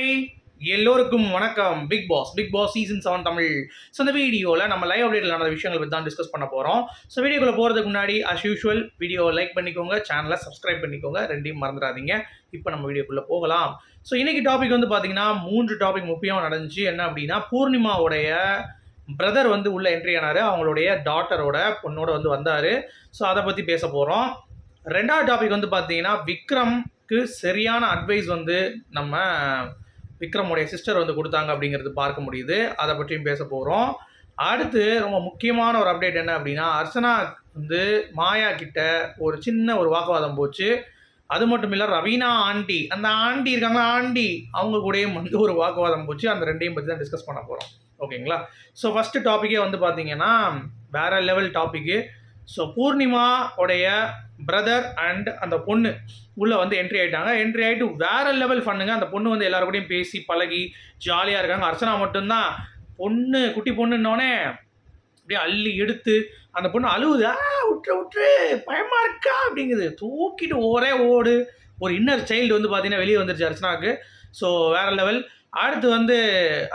Hi எல்லோருக்கும் வணக்கம். Bigg Boss Bigg Boss season seven Tamil. So இந்த வீடியோவில் நம்ம லைவ் அப்டேட்டில் நடந்த விஷயங்கள் பற்றி தான் டிஸ்கஸ் பண்ண போகிறோம் ஸோ வீடியோக்குள்ளே போகிறதுக்கு முன்னாடி அஸ் யூஷுவல் வீடியோவை லைக் பண்ணிக்கோங்க சேனலை சப்ஸ்கிரைப் பண்ணிக்கோங்க. ரெண்டையும் மறந்துடாதீங்க. இப்போ நம்ம வீடியோக்குள்ளே போகலாம். ஸோ இன்னைக்கு டாபிக் வந்து பார்த்தீங்கன்னா மூன்று டாபிக் முக்கியமாக நடந்துச்சு. என்ன அப்படின்னா பூர்ணிமாவுடைய பிரதர் வந்து உள்ளே என்ட்ரி ஆனார். அவங்களுடைய டாட்டரோட பொண்ணோட வந்து வந்தார். ஸோ அதை பற்றி பேச போகிறோம் ரெண்டாவது டாபிக் வந்து பார்த்தீங்கன்னா விக்ரம்க்கு சரியான அட்வைஸ் வந்து நம்ம விக்ரமுடைய சிஸ்டர் வந்து கொடுத்தாங்க அப்படிங்கிறது பார்க்க முடியுது. அதை பற்றியும் பேச போகிறோம் அடுத்து ரொம்ப முக்கியமான ஒரு அப்டேட் என்ன அப்படின்னா அர்ச்சனா வந்து மாயா கிட்ட ஒரு சின்ன ஒரு வாக்குவாதம் போச்சு. அது மட்டும் இல்லை ரவீனா ஆண்டி அந்த ஆண்டி இருக்காங்களா ஆண்டி அவங்க கூடயும் வந்து ஒரு வாக்குவாதம் போச்சு. அந்த ரெண்டையும் பற்றி தான் டிஸ்கஸ் பண்ண போகிறோம் ஓகேங்களா ஸோ ஃபஸ்ட்டு டாப்பிக்கே வந்து பார்த்தீங்கன்னா வேற லெவல் டாப்பிக்கு ஸோ பூர்ணிமா உடைய பிரதர் அண்ட் அந்த பொண்ணு உள்ளே வந்து என்ட்ரி ஆகிட்டாங்க என்ட்ரி ஆகிட்டு வேற லெவல் பண்ணுங்க. அந்த பொண்ணு வந்து எல்லாரு கூடயும் பேசி பழகி ஜாலியாக இருக்காங்க. அர்ச்சனா மட்டும்தான். பொண்ணு குட்டி பொண்ணுன்னோடனே அப்படியே அள்ளி எடுத்து அந்த பொண்ணு அழுவுது. ஆ விட்டுரு விட்டுரு பயமாக இருக்கா? அப்படிங்குது. தூக்கிட்டு ஒரே ஓடு. ஒரு இன்னர் சைல்டு வந்து பார்த்தீங்கன்னா வெளியே வந்துருச்சு அர்ச்சனாவுக்கு. ஸோ வேற லெவல் அடுத்து வந்து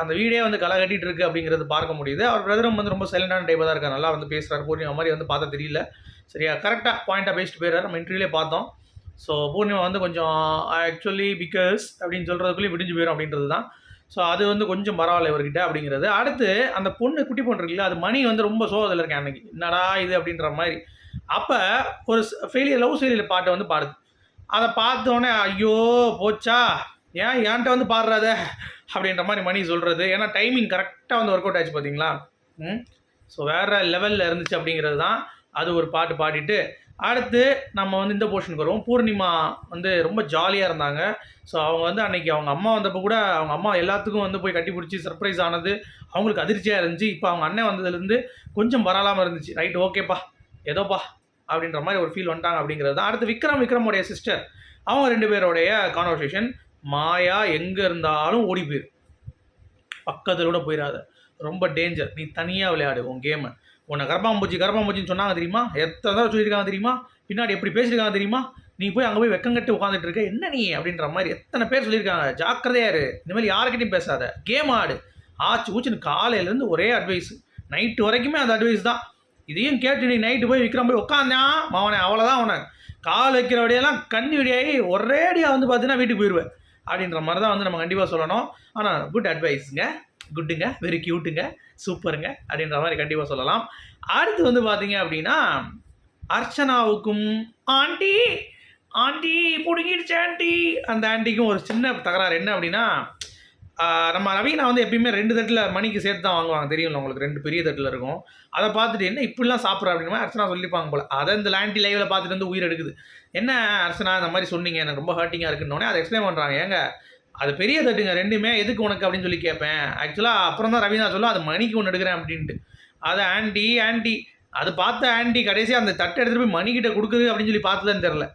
அந்த வீடே வந்து களை கட்டிட்டு இருக்கு அப்படிங்கிறது பார்க்க முடியுது. அவர் பிரதரும் வந்து ரொம்ப சைலண்டான டைப்பாக தான் இருக்கார். நல்லா வந்து பேசுகிறார் பூர்ணிமா மாதிரி வந்து பார்த்தா தெரியல. சரியா? கரெக்டாக பாயிண்ட்டாக பேசிட்டு போயிடுறாரு. நம்ம இன்டர்வியூலே பார்த்தோம். ஸோ பூர்ணிமா வந்து கொஞ்சம் ஆக்சுவலி பிகாஸ் அப்படின்னு சொல்கிறதுக்குள்ளேயே விடிஞ்சு போயிடும் அப்படின்றது தான். ஸோ அது வந்து கொஞ்சம் பரவாயில்ல இவர்கிட்ட அப்படிங்கிறது. அடுத்து அந்த பொண்ணு குட்டி பொண்ணு இருக்குல்ல அது மணி வந்து ரொம்ப சோகத்தில் இருக்கேன் அன்னைக்கு? என்னடா இது? அப்படின்ற மாதிரி. அப்போ ஒரு ஃபெயிலியர் லவ் ஃபெயிலியர் பாட்டை வந்து பாடுது. அதை பார்த்தோன்னே ஐயோ போச்சா? ஏன் என்கிட்ட வந்து பாடுறாத? அப்படின்ற மாதிரி மணி சொல்கிறது ஏன்னா டைமிங் கரெக்டாக வந்து ஒர்க் அவுட் ஆச்சு பார்த்தீங்களா ம். ஸோ வேறு லெவலில் இருந்துச்சு அப்படிங்கிறது தான் அது ஒரு பாட்டு பாடிட்டு. அடுத்து நம்ம வந்து இந்த போர்ஷனுக்கு வருவோம். பூர்ணிமா வந்து ரொம்ப ஜாலியாக இருந்தாங்க. ஸோ அவங்க வந்து அன்னைக்கு அவங்க அம்மா வந்தப்போ கூட அவங்க அம்மா எல்லாத்துக்கும் வந்து போய் கட்டி பிடிச்சி சர்ப்ரைஸ் ஆனது. அவங்களுக்கு அதிர்ச்சியாக இருந்துச்சு. இப்போ அவங்க அண்ணன் வந்ததுலேருந்து கொஞ்சம் வரலாமல் இருந்துச்சு. ரைட் ஓகேப்பா ஏதோப்பா அப்படின்ற மாதிரி ஒரு ஃபீல் வந்துட்டாங்க அப்படிங்கிறது தான். அடுத்து விக்ரம் விக்ரமுடைய சிஸ்டர் அவங்க ரெண்டு பேரோடைய கான்வர்சேஷன் மாயா எங்கே இருந்தாலும் ஓடி போயிரு. பக்கத்தில் கூட போயிடாத ரொம்ப டேஞ்சர் நீ தனியாக விளையாடு உன் கேமை உன்னை கரப்பாம்பூச்சி கரப்பாம்பூச்சின்னு சொன்னாங்க தெரியுமா? எத்தனை தடவை சொல்லியிருக்காங்க தெரியுமா? பின்னாடி எப்படி பேசியிருக்காங்க தெரியுமா? நீ போய் அங்கே போய் வெக்கங்கட்டு உட்காந்துட்டு இருக்க. என்ன நீ? அப்படின்ற மாதிரி எத்தனை பேர் சொல்லியிருக்காங்க. ஜாக்கிரதையா இரு. இந்த யாருக்கிட்டையும் பேசாத. கேம் ஆடு. ஆச்சு ஊச்சுன்னு காலையிலேருந்து ஒரே அட்வைஸ் நைட்டு வரைக்குமே அந்த அட்வைஸ் தான். இதையும் கேட்டு நீ நைட்டு போய் விக்ரம் போய் உட்காந்தான் அவனை அவ்வளோதான் அவனை கால் வைக்கிற வழியெல்லாம் கண்ணி வழியாகி ஒரேடியாக வந்து பார்த்தீங்கன்னா வீட்டுக்கு போயிடுவேன் அப்படின்ற மாதிரி தான் வந்து நம்ம கண்டிப்பாக சொல்லணும். ஆனால் குட் அட்வைஸுங்க குட்டுங்க வெரி க்யூட்டுங்க சூப்பருங்க அப்படின்ற மாதிரி கண்டிப்பாக சொல்லலாம். அடுத்து வந்து பார்த்தீங்க அப்படின்னா அர்ச்சனாவுக்கும் ஆண்டி ஆண்டி பிடுங்கிடுச்சு ஆண்டி. அந்த ஆண்டிக்கும் ஒரு சின்ன தகராறு என்ன அப்படின்னா நம்ம நவீனா வந்து எப்பயுமே ரெண்டு தட்டில் மணிக்கு சேர்த்து தான் வாங்குவாங்க. தெரியும்ல உங்களுக்கு? ரெண்டு பெரிய தட்டில் இருக்கும். அதை பார்த்துட்டு என்ன இப்படிலாம் சாப்பிட்ற? அப்படின்னா அர்ச்சனா சொல்லிப்பாங்க போல. அதை இந்த லாண்டி லைவில் பார்த்துட்டு வந்து உயிர் எடுக்குது. என்ன அர்ச்சனா இந்த மாதிரி சொன்னீங்க. எனக்கு ரொம்ப ஹர்ட்டிங்காக இருக்குன்னொடனே அதை எக்ஸ்பிளைன் பண்ணுறாங்க ஏங்க அது பெரிய தட்டுங்க. ரெண்டுமே எதுக்கு உனக்கு? அப்படின்னு சொல்லி கேட்பேன். ஆக்சுவலாக அப்புறம் தான் ரவீனா சொல்லும் அது மணிக்கு ஒன்று எடுக்கிறேன் அப்படின்ட்டு. அது ஆண்டி ஆண்டி அது பார்த்த ஆண்டி கடைசியாக அந்த தட்டை எடுத்துகிட்டு போய் மணிக்கிட்ட கொடுக்குது அப்படின்னு சொல்லி பார்த்ததுன்னு தெரில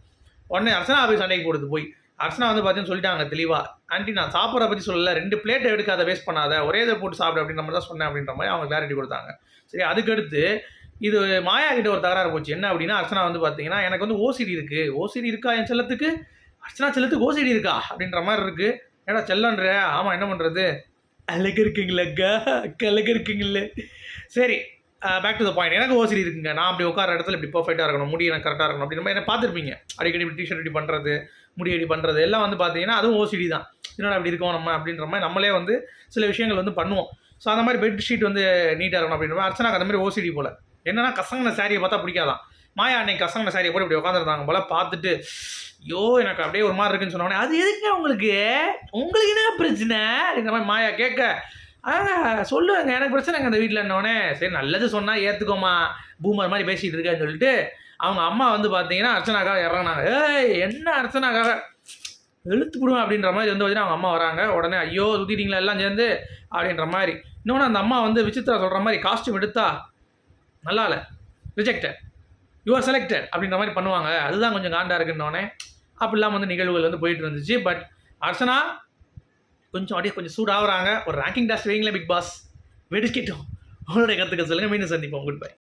உடனே அர்ச்சனா போய் சண்டைக்கு போடுது போய். அர்ச்சனா வந்து பார்த்தீங்கன்னு சொல்லிட்டாங்க தெளிவாக ஆண்டி நான் சாப்பிட்ற பற்றி சொல்லலை. ரெண்டு பிளேட்டை எடுக்காத வேஸ்ட் பண்ணாத. ஒரே இதை போட்டு சாப்பிடு அப்படின்ற மாதிரி தான் சொன்னேன் அப்படின்ற மாதிரி அவங்க கிளாரிட்டி கொடுத்தாங்க. சரி அதுக்கடுத்து இது மாயா கிட்ட ஒரு தகராறு போச்சு. என்ன அப்படின்னா அர்ச்சனா வந்து பார்த்தீங்கன்னா எனக்கு வந்து ஓசிடி இருக்குது ஓசிடி இருக்கா. என் செல்லத்துக்கு? அர்ச்சனா செல்லத்துக்கு ஓசிடி இருக்கா அப்படின்ற மாதிரி இருக்குது ஏடா செல்லன்ற? ஆமாம் என்ன பண்ணுறது அழகு இருக்குங்களக்கா அழகு இருக்குங்களே சரி பேக் டு த பாயிண்ட் எனக்கு ஓசிடி இருக்குங்க. நான் அப்படி உட்கார இடத்துல இப்படி பர்ஃபெக்டாக இருக்கணும் முடி எனக்கு கரெக்டாக இருக்கணும் அப்படின்னு என்ன பார்த்துருப்பீங்க? அடிக்கடி இப்படி டிஷர்ட் இப்படி பண்ணுறது முடியடி பண்ணுறது எல்லாம் வந்து பார்த்தீங்கன்னா அதுவும் ஓசிடி தான். என்னடா அப்படி இருக்கோம் நம்ம அப்படின்ற மாதிரி நம்மளே வந்து சில விஷயங்கள் வந்து பண்ணுவோம். ஸோ அந்த மாதிரி பெட் ஷீட் வந்து நீட்டாக இருக்கணும் அப்படின்ற மாதிரி. அர்ச்சனாக்கு அந்த மாதிரி ஓசிடி போல். என்னன்னா கசங்கின சாரியை பார்த்தா பிடிக்காதான் மாயா அன்னைக்கு கசங்கின சாரியை போட்டு இப்படி உட்காந்துருந்தாங்க போல். பார்த்துட்டு ஐயோ எனக்கு அப்படியே ஒரு மாதிரி இருக்குன்னு சொன்னோடனே அது எதுக்குங்க உங்களுக்கு? உங்களுக்கு என்ன பிரச்சனை? இந்த மாதிரி மாயா கேட்க ஆ சொல்லுவேங்க எனக்கு பிரச்சனைங்க அந்த வீட்டில் என்னோடனே சரி நல்லது சொன்னால் ஏற்றுக்கோமா பூமர் மாதிரி பேசிகிட்டு இருக்கேன்னு சொல்லிட்டு அவங்க அம்மா வந்து பார்த்தீங்கன்னா அர்ச்சனாக்காக இறங்கினாங்க. ஏய் என்ன அர்ச்சனாக்காக? எழுத்து விடுவேன் அப்படின்ற மாதிரி வந்து பார்த்தீங்கன்னா அவங்க அம்மா வராங்க. உடனே ஐயோ சுற்றிட்டீங்களா எல்லாம் சேர்ந்து? அப்படின்ற மாதிரி. இன்னொன்று அந்த அம்மா வந்து விசித்திரா சொல்கிற மாதிரி காஸ்டியூம் எடுத்தா நல்லா இல்லை. ரிஜெக்டட் யூஆர் செலக்டட் அப்படின்ற மாதிரி பண்ணுவாங்க. அதுதான் கொஞ்சம் காண்டாக இருக்குன்னொடனே அப்படிலாம் வந்து நிகழ்வுகள் வந்து போயிட்டு இருந்துச்சு. பட் அர்ச்சனா கொஞ்சம் அப்படியே கொஞ்சம் சூடாகிறாங்க. ஒரு ரேங்கிங் டாஸ்ட் வைங்களேன் பிக் பாஸ் வெடிக்கட்டும். உங்களுடைய கருத்துக்கள் சொல்லுங்கள் மீண்டும் சந்திப்போம். Good bye